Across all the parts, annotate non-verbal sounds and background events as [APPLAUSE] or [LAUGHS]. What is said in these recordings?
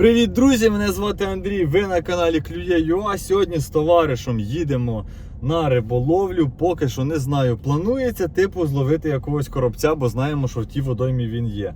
Привіт, друзі! Мене звати Андрій. Ви на каналі Клює.ua. Сьогодні з товаришем їдемо на риболовлю. Поки що не знаю. Планується типу зловити якогось коробця, бо знаємо, що в тій водоймі він є.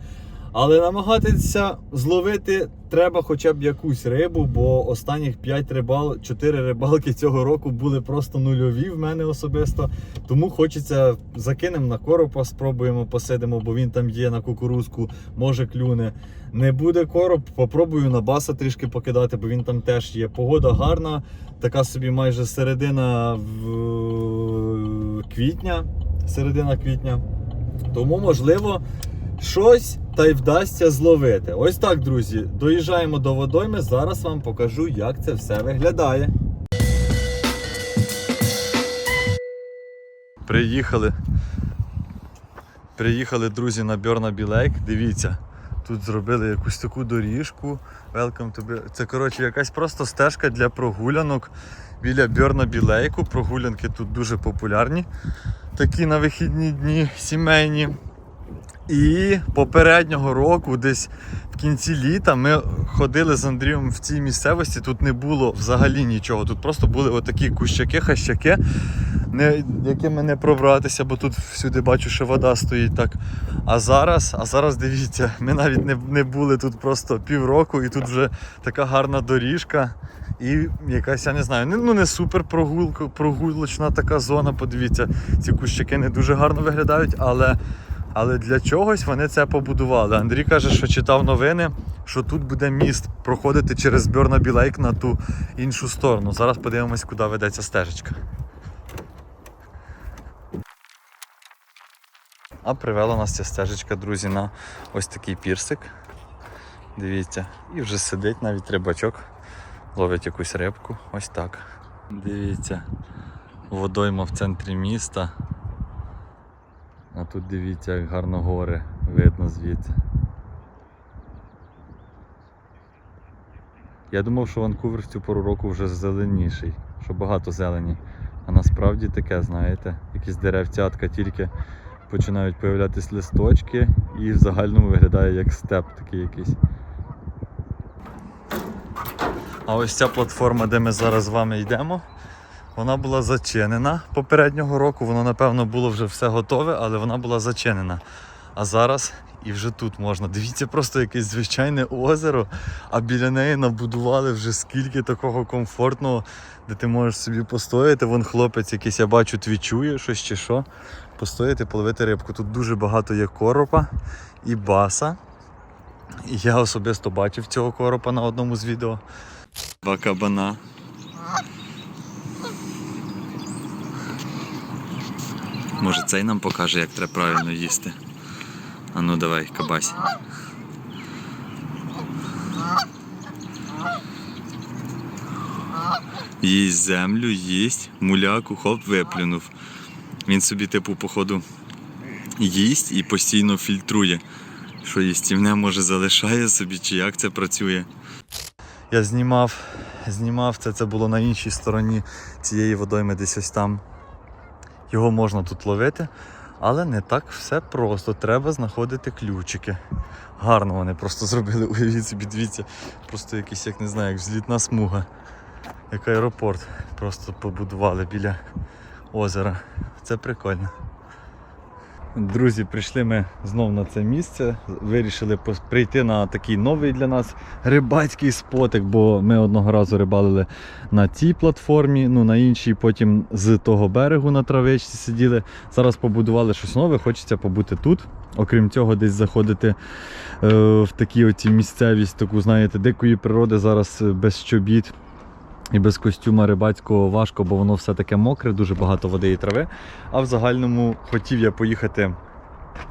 Але намагатися зловити треба хоча б якусь рибу, бо останніх 5 рибал, 4 рибалки цього року були просто нульові в мене особисто. Тому хочеться закинемо на коропа, спробуємо посидимо, бо він там є на кукурузку, може клюне. Не буде короб, попробую на баса трішки покидати, бо він там теж є. Погода гарна, така собі майже середина в- квітня. Середина квітня. Тому можливо щось та й вдасться зловити. Ось так, друзі. Доїжджаємо до водойми. Зараз вам покажу, як це все виглядає. Приїхали. Приїхали, друзі, на Burnaby Lake. Дивіться, тут зробили якусь таку доріжку. Welcome to Це коротше якась просто стежка для прогулянок біля Бьорна Білейку. Прогулянки тут дуже популярні. Такі на вихідні дні сімейні. І попереднього року, десь в кінці літа, ми ходили з Андрієм в цій місцевості. Тут не було взагалі нічого. Тут просто були отакі кущаки, хащаки, не, якими не пробратися, бо тут всюди бачу, що вода стоїть так. А зараз, а зараз дивіться, ми навіть не, не були тут просто півроку, і тут вже така гарна доріжка. І якась, я не знаю, ну не супер прогулка, прогулочна така зона. Подивіться, ці кущаки не дуже гарно виглядають, але, але для чогось вони це побудували. Андрій каже, що читав новини, що тут буде міст проходити через Burnaby Lake на ту іншу сторону. Зараз подивимось, куди ведеться стежечка. А привела нас ця стежечка, друзі, на ось такий пірсик. Дивіться, і вже сидить навіть рибачок, ловить якусь рибку. Ось так. Дивіться, водойма в центрі міста. А тут дивіться, як гарно гори видно звідси. Я думав, що Ванкувер в цю пору року вже зеленіший, що багато зелені. А насправді таке, знаєте, якісь деревцятка тільки починають появлятись листочки і в загальному виглядає як степ такий якийсь. А ось ця платформа, де ми зараз з вами йдемо, вона була зачинена попереднього року. Воно, напевно, було вже все готове, але вона була зачинена. А зараз і вже тут можна. Дивіться, просто якесь звичайне озеро, а біля неї набудували вже скільки такого комфортного, де ти можеш собі постояти. Вон хлопець якийсь, я бачу, твічує щось чи що. Постояти, половити рибку. Тут дуже багато є коропа і баса. І я особисто бачив цього коропа на одному з відео. Два кабана. Може цей нам покаже, як треба правильно їсти. А ну давай, кабась. Їсть землю, їсть, муляку, хоп, виплюнув. Він собі, типу, походу, їсть і постійно фільтрує, що їстівне може залишає собі, чи як це працює. Я знімав, знімав це, це було на іншій стороні цієї водойми, десь ось там. Його можна тут ловити, але не так все просто. Треба знаходити ключики. Гарно вони просто [LAUGHS] зробили, уявіть собі, дивіться, просто якийсь, як не знаю, як взлітна смуга, як аеропорт. Просто побудували біля озера. Це прикольно. Друзі, прийшли ми знов на це місце. Вирішили прийти на такий новий для нас рибацький спотик, бо ми одного разу рибалили на цій платформі, ну на іншій, потім з того берегу на травичці сиділи. Зараз побудували щось нове, хочеться побути тут. Окрім цього, десь заходити е, в такі оці місцевість, таку, знаєте, дикої природи зараз е, без чобіт. І без костюма рибацького важко, бо воно все таке мокре, дуже багато води і трави. А в загальному хотів я поїхати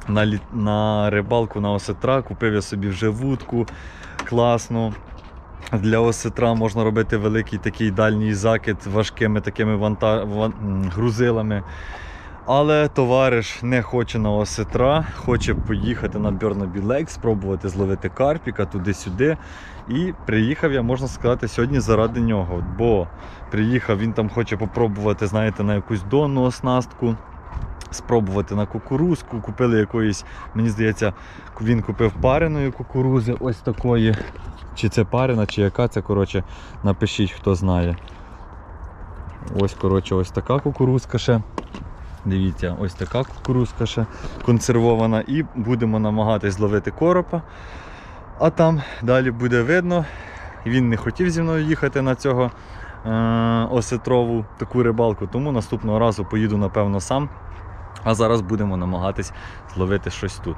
на, лі... на рибалку на осетра, купив я собі вже вудку класну. Для осетра можна робити великий такий дальній закид важкими такими ванта... ван... грузилами. Але товариш не хоче на осетра, хоче поїхати на Burnaby Lake, спробувати зловити карпіка туди-сюди. І приїхав я, можна сказати, сьогодні заради нього. Бо приїхав, він там хоче попробувати, знаєте, на якусь донну оснастку спробувати на кукурузку. Купили якоїсь, мені здається, він купив пареної кукурузи, ось такої. Чи це парена, чи яка це, коротше, напишіть, хто знає. Ось, коротше, ось така кукурузка ще. Дивіться, ось така кукурузка ще консервована. І будемо намагатись зловити коропа. А там далі буде видно. Він не хотів зі мною їхати на цього е- осетрову таку рибалку, тому наступного разу поїду, напевно, сам. А зараз будемо намагатись зловити щось тут.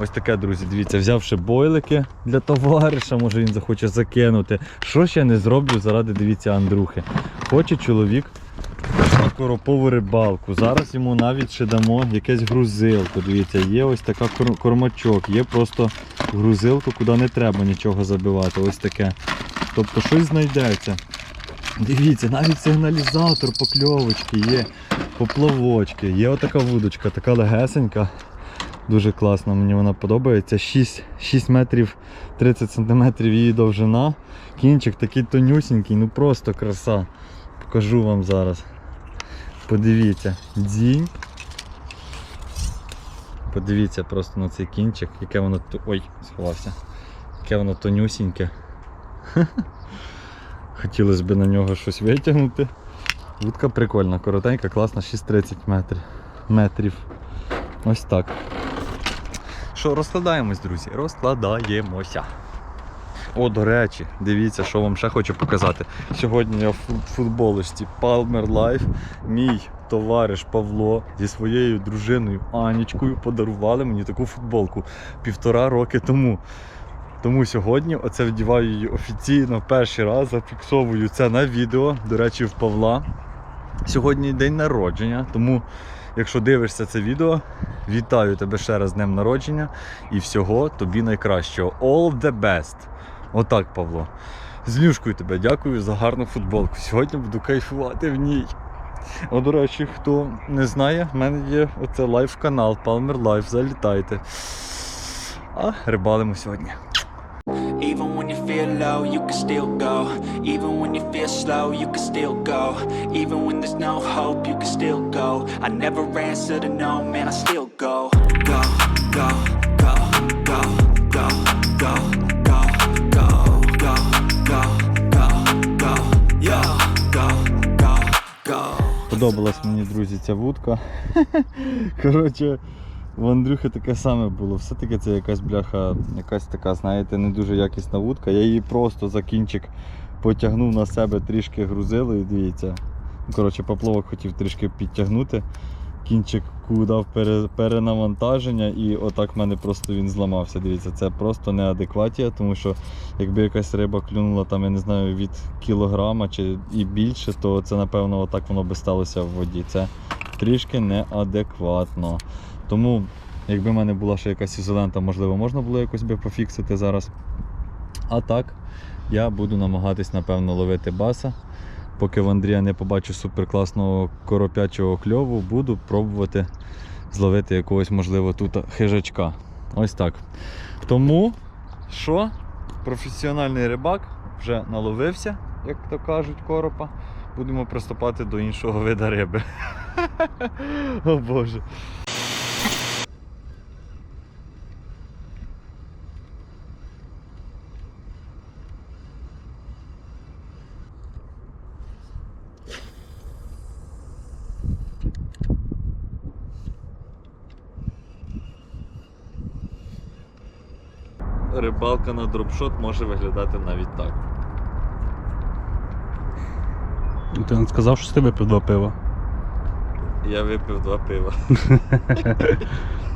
Ось таке, друзі, дивіться, взявши бойлики для товариша, може він захоче закинути. Що ж я не зроблю заради, дивіться, Андрухи. Хоче чоловік коропову рибалку. Зараз йому навіть ще дамо якесь грузилку. Дивіться, є ось така кормачок, є просто грузилку, куди не треба нічого забивати. Ось таке. Тобто щось знайдеться. Дивіться, навіть сигналізатор покльовочки є, поплавочки, є отака вудочка, така легесенька. Дуже класно, мені вона подобається. 6, 6 метрів 30 сантиметрів її довжина. Кінчик такий тонюсінький, ну просто краса. Покажу вам зараз. Подивіться, дзінь. Подивіться просто на цей кінчик, яке воно. ту- Ой, сховався. Яке воно тонюсіньке. [LAUGHS] Хотілося б на нього щось витягнути. Вудка прикольна, коротенька, класна, 6,30 метрів. метрів. Ось так. Що, розкладаємось, друзі? Розкладаємося. О, до речі, дивіться, що вам ще хочу показати. Сьогодні я в фут- футболочці Palmer Life. Мій товариш Павло зі своєю дружиною Анічкою подарували мені таку футболку півтора роки тому. Тому сьогодні оце вдіваю її офіційно перший раз, зафіксовую це на відео. До речі, в Павла. Сьогодні день народження, тому якщо дивишся це відео, вітаю тебе ще раз з днем народження і всього тобі найкращого. All the best. Отак, Павло. З Люшкою тебе дякую за гарну футболку. Сьогодні буду кайфувати в ній. О, до речі, хто не знає, в мене є оце лайв-канал Palmer Life. Залітайте. А рибалимо сьогодні. Even when you feel low, you can still go. Even when you feel slow, you can still go. Even when there's no hope, you can still go. I never answer to no, man, I still go. Go, go, Подобалась мені, друзі, ця вудка. [LAUGHS] Коротше, в Андрюхи таке саме було. Все-таки це якась бляха, якась така, знаєте, не дуже якісна вудка. Я її просто за кінчик потягнув на себе трішки грузило і дивіться. Ну, Коротше, поплавок хотів трішки підтягнути. Кінчик дав пере, перенавантаження і отак в мене просто він зламався. Дивіться, це просто неадекватія, тому що якби якась риба клюнула там, я не знаю, від кілограма чи і більше, то це напевно отак воно би сталося в воді. Це трішки неадекватно. Тому, якби в мене була ще якась ізолента, можливо, можна було якось би пофіксити зараз. А так, я буду намагатись, напевно, ловити баса. Поки в Андрія не побачу суперкласного коропячого кльову, буду пробувати зловити якогось, можливо, тут хижачка. Ось так. Тому, що, професіональний рибак вже наловився, як то кажуть, коропа. Будемо приступати до іншого вида риби. [LAUGHS] О Боже. Рибалка на дропшот може виглядати навіть так. Ти не сказав, що ти випив два пива. Я випив два пива. [LAUGHS]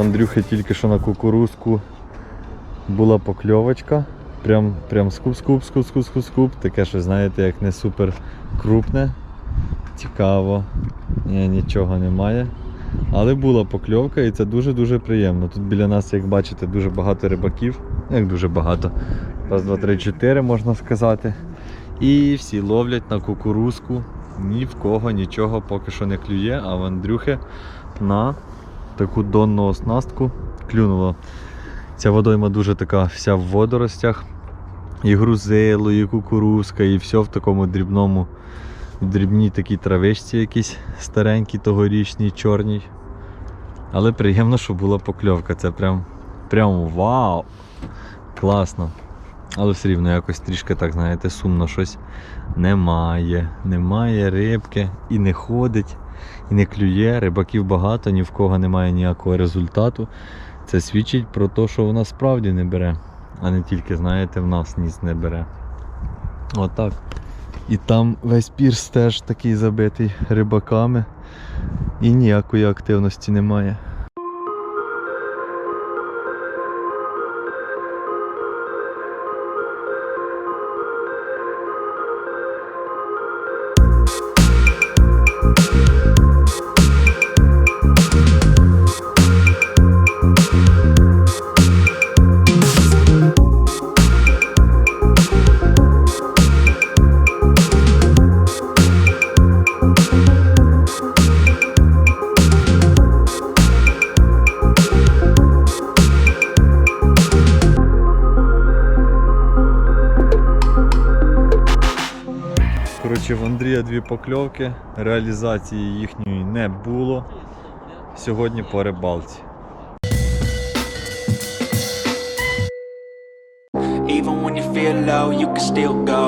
Андрюхи тільки що на кукурузку була покльовочка. Прям, прям скуп, скуп, скуп, скуп, скуп, скуп. Таке що, знаєте, як не супер крупне. Цікаво. Ні, нічого немає. Але була покльовка і це дуже-дуже приємно. Тут біля нас, як бачите, дуже багато рибаків. Як дуже багато. Раз, два, три, чотири, можна сказати. І всі ловлять на кукурузку. Ні в кого нічого поки що не клює, а в Андрюхи на таку донну оснастку клюнуло. Ця водойма дуже така вся в водоростях. І грузило, і кукурузка, і все в такому дрібному, дрібній такій травичці якійсь старенькій, тогорічній, чорній. Але приємно, що була покльовка. Це прям, прям вау! Класно. Але все рівно якось трішки так, знаєте, сумно щось немає. Немає рибки і не ходить, і не клює. Рибаків багато, ні в кого немає ніякого результату. Це свідчить про те, що вона справді не бере, а не тільки, знаєте, в нас ніс не бере. Отак. І там весь пірс теж такий забитий рибаками. І ніякої активності немає. Дві покльовки, реалізації їхньої не було. Сьогодні по рибалці. Even when you feel low, you can still go.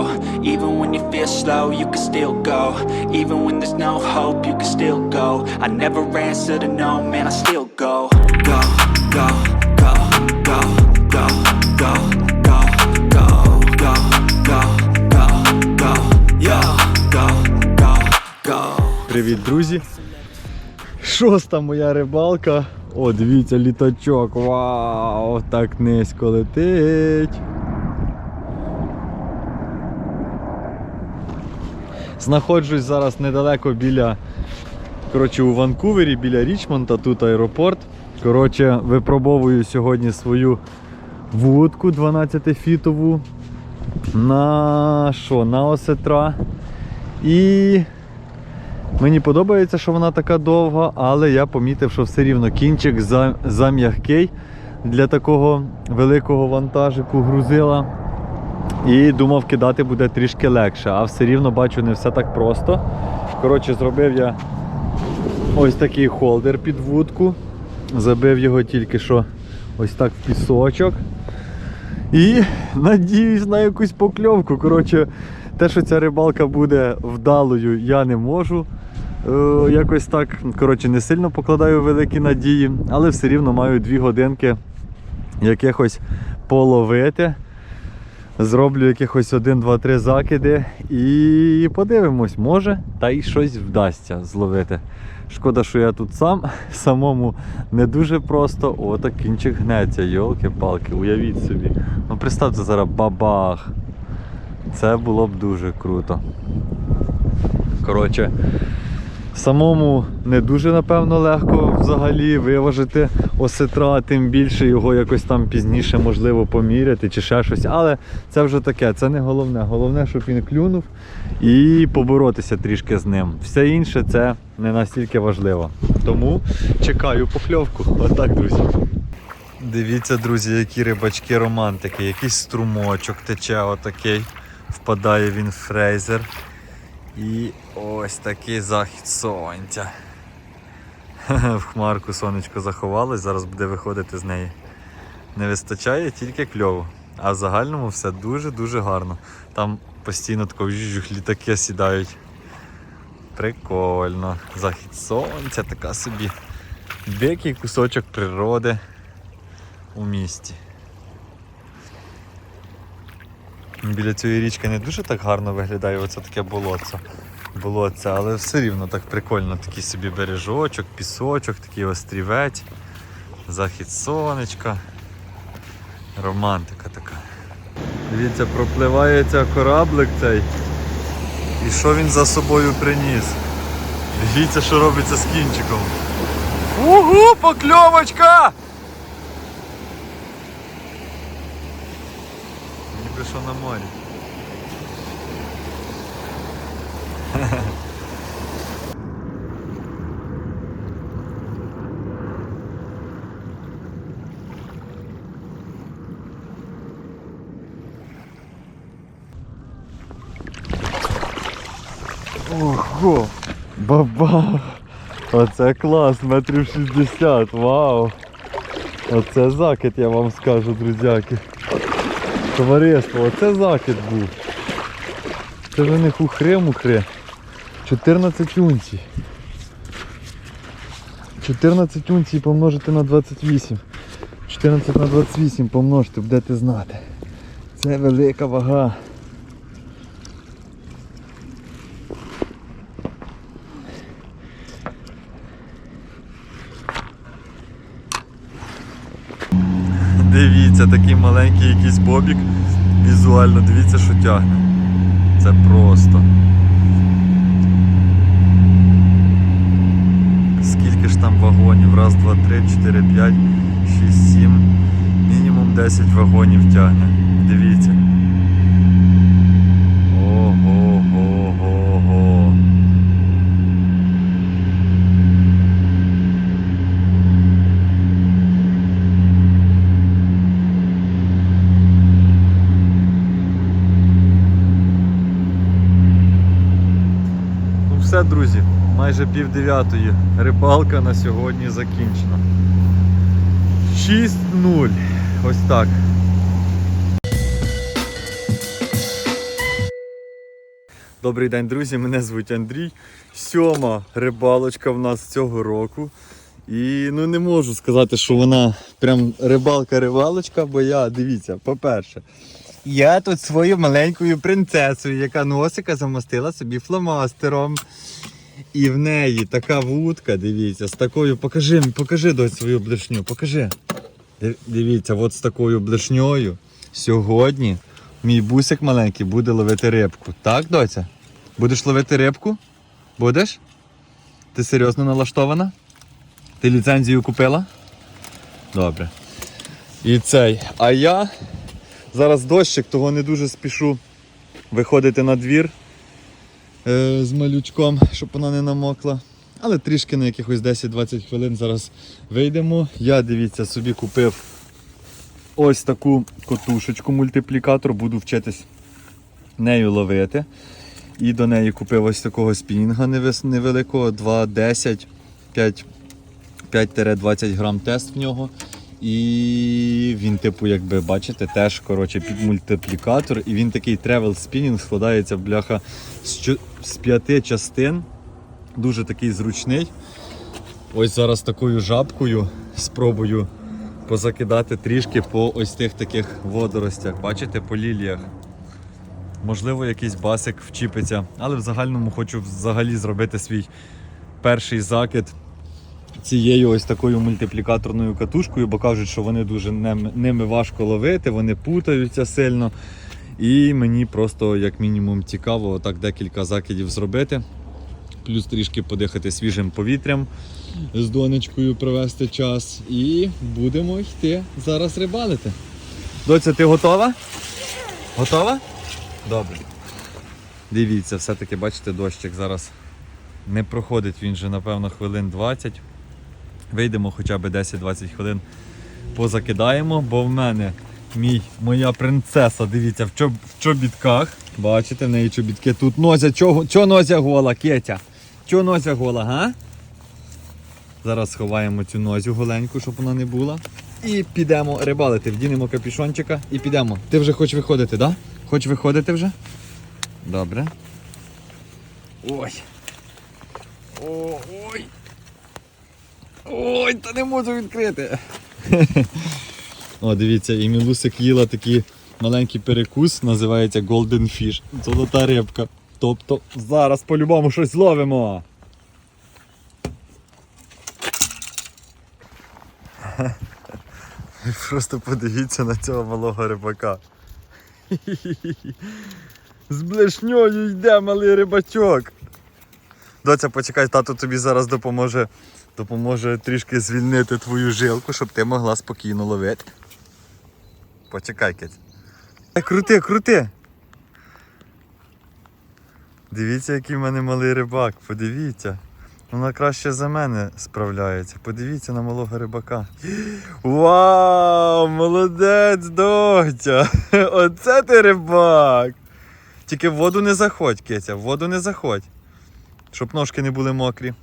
Even when you feel slow, you can still go. Even when there's no hope, you can still go. I never answer to no, man, I still go. Go, go, go, go, go, go, Привіт, друзі! Шоста моя рибалка. О, дивіться, літачок. Вау! Так низько летить. Знаходжусь зараз недалеко біля. Коротше, у Ванкувері, біля Річмонта, тут аеропорт. Коротше, випробовую сьогодні свою вудку 12-фітову на що? На осетра. І Мені подобається, що вона така довга, але я помітив, що все рівно кінчик за, зам'ягкий для такого великого вантажику грузила. І думав, кидати буде трішки легше, а все рівно бачу, не все так просто. Коротше, зробив я ось такий холдер під вудку. Забив його тільки що ось так в пісочок. І надіюсь на якусь покльовку. Коротше, те, що ця рибалка буде вдалою, я не можу. Е, якось так, коротше, не сильно покладаю великі надії, але все рівно маю дві годинки якихось половити. Зроблю якихось 1, 2, 3 закиди і подивимось, може, та й щось вдасться зловити. Шкода, що я тут сам, [LAUGHS] самому не дуже просто. О, так кінчик гнеться, йолки-палки, уявіть собі. Ну представте зараз бабах. Це було б дуже круто. Коротше, самому не дуже, напевно, легко взагалі виважити осетра, тим більше його якось там пізніше можливо поміряти чи ще щось. Але це вже таке, це не головне. Головне, щоб він клюнув і поборотися трішки з ним. Все інше це не настільки важливо. Тому чекаю покльовку. Отак, друзі. Дивіться, друзі, які рибачки романтики, якийсь струмочок тече отакий. Впадає він в фрейзер. І ось такий захід сонця. [LAUGHS] В хмарку сонечко заховалось, зараз буде виходити з неї. Не вистачає тільки кльову. А в загальному все дуже-дуже гарно. Там постійно тако літаки сідають. Прикольно. Захід сонця, така собі. Дикий кусочок природи у місті. Біля цієї річки не дуже так гарно виглядає оце таке болотце. болотце, але все рівно так прикольно. Такий собі бережочок, пісочок, такий острівець, захід сонечка. Романтика така. Дивіться, пропливається кораблик цей. І що він за собою приніс? Дивіться, що робиться з кінчиком. Угу, покльовочка! Що на морі. Ого! Баба! Оце клас, метрів 60, вау! Оце закид, я вам скажу, друзяки. Товариство, оце закид був. Це ж у них ухри-мухри. 14 унцій. 14 унцій помножити на 28. 14 на 28 помножити, будете знати. Це велика вага. Маленький якийсь бобік. Візуально, дивіться, що тягне. Це просто. Скільки ж там вагонів? Раз, два, три, чотири, п'ять, шість, сім. Мінімум 10 вагонів тягне. Дивіться. Ого-го-го-го. Ну все, друзі, майже пів. Рибалка на сьогодні закінчена. 6-0. Ось так. Добрий день, друзі. Мене звуть Андрій. Сьома рибалочка в нас цього року. І ну не можу сказати, що вона прям рибалка-рибалочка, бо я, дивіться, по-перше, я тут свою маленькою принцесою, яка носика замостила собі фломастером. І в неї така вудка, дивіться, з такою. Покажи, покажи дось свою блешню, покажи. Дивіться, от з такою блешньою сьогодні мій бусик маленький буде ловити рибку. Так, доця? Будеш ловити рибку? Будеш? Ти серйозно налаштована? Ти ліцензію купила? Добре. І цей. А я зараз дощик, того не дуже спішу виходити на двір з малючком, щоб вона не намокла. Але трішки на якихось 10-20 хвилин зараз вийдемо. Я, дивіться, собі купив ось таку котушечку мультиплікатор, буду вчитись нею ловити. І до неї купив ось такого спінінга невеликого, 2,10, 5 5-20 грам тест в нього. І він, типу, якби бачите, теж коротше, під мультиплікатор. І він такий тревел спінінг складається бляха з, з п'яти частин. Дуже такий зручний. Ось зараз такою жабкою спробую позакидати трішки по ось тих таких водоростях. Бачите, по ліліях. Можливо, якийсь басик вчіпиться, але в загальному хочу взагалі зробити свій перший закид цією ось такою мультиплікаторною катушкою, бо кажуть, що вони дуже ними важко ловити, вони путаються сильно. І мені просто, як мінімум, цікаво отак декілька закидів зробити. Плюс трішки подихати свіжим повітрям, з донечкою провести час. І будемо йти зараз рибалити. Доця, ти готова? Готова? Добре. Дивіться, все-таки бачите, дощик зараз не проходить він вже, напевно, хвилин 20. Вийдемо хоча б 10-20 хвилин позакидаємо, бо в мене мій, моя принцеса, дивіться, в, чоб, в чобітках. Бачите, в неї чобітки тут нозя. Чого, чого нозя гола, Кетя? Чого нозя гола, га? Зараз сховаємо цю нозю голеньку, щоб вона не була. І підемо рибалити. Вдінемо капюшончика і підемо. Ти вже хочеш виходити, так? Да? Хочеш виходити вже? Добре. Ой. О, ой. Ой, та не можу відкрити. [LAUGHS] О, дивіться, і Мілусик їла такий маленький перекус, називається Golden Fish. Золота рибка. Тобто зараз по-любому щось ловимо. [LAUGHS] Просто подивіться на цього малого рибака. [LAUGHS] З блешньою йде малий рибачок. Доця, почекай, тато тобі зараз допоможе, допоможе трішки звільнити твою жилку, щоб ти могла спокійно ловити. Почекай, Кить. Крути, крути. Дивіться, який в мене малий рибак, подивіться. Вона краще за мене справляється. Подивіться на малого рибака. Вау! Молодець, догтя! [LAUGHS] Оце ти рибак! Тільки в воду не заходь, Кетя, в воду не заходь. Щоб ножки не були мокрі.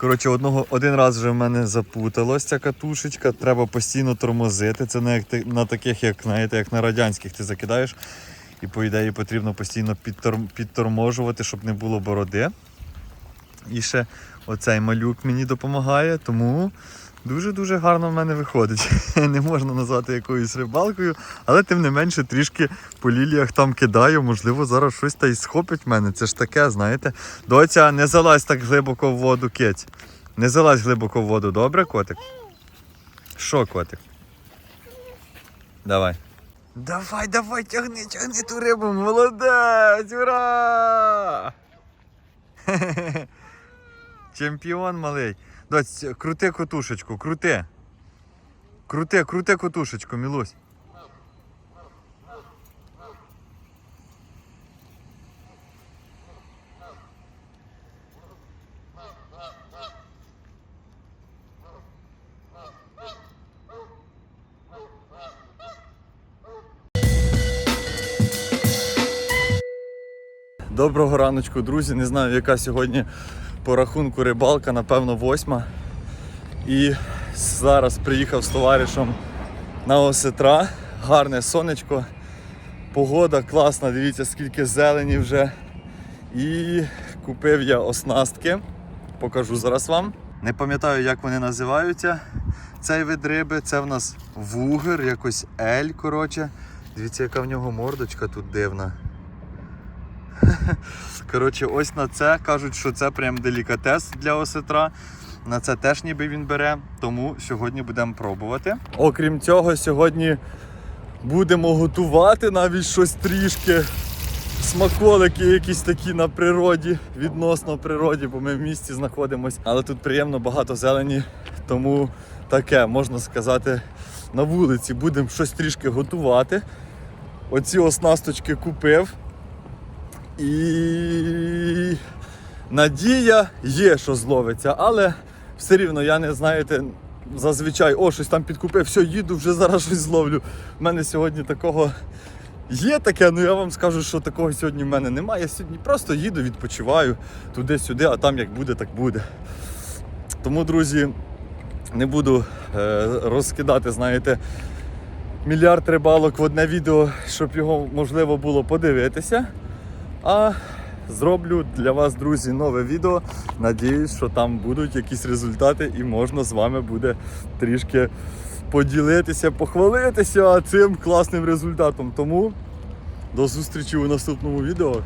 Коротше, одного, один раз вже в мене запуталась ця катушечка, треба постійно тормозити. Це не як ти- на таких, як знаєте, як на радянських ти закидаєш. І по ідеї потрібно постійно підторм, підторможувати, щоб не було бороди. І ще оцей малюк мені допомагає, тому дуже-дуже гарно в мене виходить. [LAUGHS] Не можна назвати якоюсь рибалкою, але тим не менше трішки по ліліях там кидаю. Можливо, зараз щось та й схопить мене. Це ж таке, знаєте. Доця, не залазь так глибоко в воду, кить. Не залазь глибоко в воду, добре, котик? Що, котик? Давай. Давай, давай, тягни, тягни ту рибу, молодець! Ура! [LAUGHS] Чемпіон малий. Доць, крути котушечку, крути. Крути, крути котушечку, Мілусь. Доброго раночку, друзі. Не знаю, яка сьогодні по рахунку рибалка, напевно, восьма. І зараз приїхав з товаришем на осетра. Гарне сонечко. Погода класна, дивіться, скільки зелені вже. І купив я оснастки. Покажу зараз вам. Не пам'ятаю, як вони називаються. Цей вид риби. Це в нас вугер, якось ель, коротше. Дивіться, яка в нього мордочка тут дивна. [LAUGHS] Коротше, ось на це кажуть, що це прям делікатес для осетра. На це теж ніби він бере, тому сьогодні будемо пробувати. Окрім цього, сьогодні будемо готувати навіть щось трішки. Смаколики якісь такі на природі, відносно природі, бо ми в місті знаходимося. Але тут приємно багато зелені, тому таке, можна сказати, на вулиці будемо щось трішки готувати. Оці оснасточки купив. І надія є, що зловиться, але все рівно я не знаєте, зазвичай, о, щось там підкупив, все, їду, вже зараз щось зловлю. У мене сьогодні такого є таке, але я вам скажу, що такого сьогодні в мене немає. Я сьогодні просто їду, відпочиваю туди-сюди, а там як буде, так буде. Тому, друзі, не буду е, розкидати, знаєте, мільярд рибалок в одне відео, щоб його можливо було подивитися. А зроблю для вас, друзі, нове відео. Надіюсь, що там будуть якісь результати і можна з вами буде трішки поділитися, похвалитися цим класним результатом. Тому до зустрічі у наступному відео.